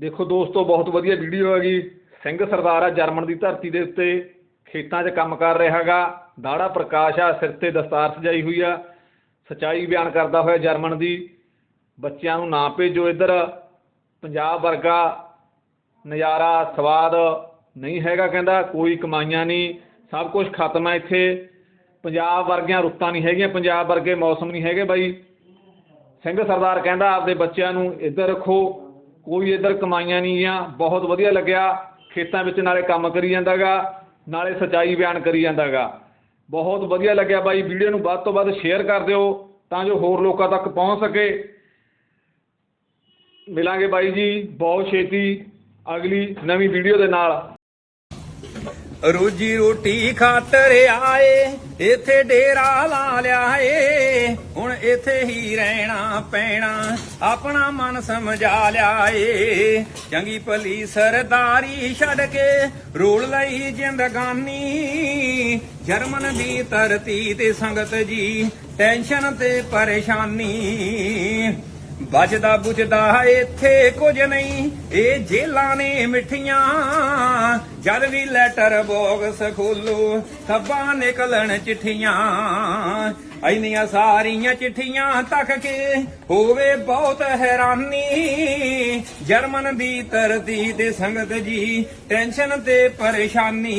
ਦੇਖੋ ਦੋਸਤੋ, ਬਹੁਤ ਵਧੀਆ ਵੀਡੀਓ ਹੈਗੀ। ਸਿੰਘ ਸਰਦਾਰ ਆ ਜਰਮਨ ਦੀ ਧਰਤੀ ਦੇ ਉੱਤੇ। ਖੇਤਾਂ 'ਚ ਕੰਮ ਕਰ ਰਿਹਾ ਹੈਗਾ। ਦਾੜਾ ਪ੍ਰਕਾਸ਼ ਆ, ਸਿਰ ਤੇ ਦਸਤਾਰ ਸਜਾਈ ਹੋਈ ਆ। ਸਚਾਈ ਬਿਆਨ ਕਰਦਾ ਹੋਇਆ ਜਰਮਨ ਦੀ। ਬੱਚਿਆਂ ਨੂੰ ਨਾ ਭੇਜੋ ਇੱਧਰ। ਪੰਜਾਬ ਵਰਗਾ ਨਜ਼ਾਰਾ, ਸਵਾਦ ਨਹੀਂ ਹੈਗਾ ਕਹਿੰਦਾ, ਕੋਈ ਕਮਾਈਆਂ ਨਹੀਂ। ਸਭ ਕੁਝ ਖਤਮ ਹੈ ਇੱਥੇ। ਪੰਜਾਬ ਵਰਗੀਆਂ ਰੁੱਤਾਂ ਨਹੀਂ ਹੈਗੀਆਂ। ਪੰਜਾਬ ਵਰਗੇ ਮੌਸਮ ਨਹੀਂ ਹੈਗੇ ਬਾਈ। ਸਿੰਘ ਸਰਦਾਰ ਕਹਿੰਦਾ, ਆਪਦੇ ਬੱਚਿਆਂ ਨੂੰ ਇੱਧਰ ਰੱਖੋ। ਕੋਈ ਇੱਧਰ ਕਮਾਈਆਂ ਨਹੀਂ ਆ ਬਹੁਤ ਵਧੀਆ ਲੱਗਿਆ। ਖੇਤਾਂ ਵਿੱਚ ਨਾਲੇ ਕੰਮ ਕਰੀ ਜਾਂਦਾ ਗਾ ਨਾਲੇ ਸੱਚਾਈ ਬਿਆਨ ਕਰੀ ਜਾਂਦਾ ਗਾ ਬਹੁਤ ਵਧੀਆ ਲੱਗਿਆ ਬਾਈ, ਵੀਡੀਓ ਨੂੰ ਵੱਧ ਤੋਂ ਵੱਧ ਸ਼ੇਅਰ ਕਰ ਦਿਓ, ਤਾਂ ਜੋ ਹੋਰ ਲੋਕਾਂ ਤੱਕ ਪਹੁੰਚ ਸਕੇ। ਮਿਲਾਂਗੇ ਬਾਈ ਜੀ, ਬਹੁਤ ਛੇਤੀ ਅਗਲੀ ਨਵੀਂ ਵੀਡੀਓ ਦੇ ਨਾਲ। ਰੋਜੀ ਰੋਟੀ ਖਾਤਰ ਆਏ, ਇੱਥੇ ਡੇਰਾ ਲਾ ਲਿਆ ਏ। ਹੁਣ ਇੱਥੇ ਹੀ ਰਹਿਣਾ ਪੈਣਾ। ਆਪਣਾ ਮਨ ਸਮਝਾ ਲਿਆ ਏ। ਚੰਗੀ ਭਲੀ ਸਰਦਾਰੀ ਛੱਡ ਕੇ ਰੋਲ ਲਈ ਜ਼ਿੰਦਗਾਨੀ। ਜਰਮਨ ਦੀ ਧਰਤੀ ਤੇ ਸੰਗਤ ਜੀ, ਟੈਨਸ਼ਨ ਤੇ ਪਰੇਸ਼ਾਨੀ। ਬਚਦਾ ਬੁਝਦਾ ਇੱਥੇ ਕੁਝ ਨਹੀਂ। ਇਹ ਜੇਲਾਂ ਨੇ ਮਿੱਠੀਆਂ, ਜਦ ਵੀ ਲੈਟਰ ਬਾਕਸ ਖੋਲੋ ਖੱਬਾਂ ਨਿਕਲਣ ਚਿੱਠੀਆਂ। ਐਨੀਆਂ ਸਾਰੀਆਂ ਚਿੱਠੀਆਂ ਤੱਕ ਕੇ ਹੋਵੇ ਬਹੁਤ ਹੈਰਾਨੀ। ਜਰਮਨ ਦੀ ਧਰਤੀ ਤੇ ਸੰਗਤ ਜੀ ਟੈਨਸ਼ਨ ਤੇ ਪਰੇਸ਼ਾਨੀ।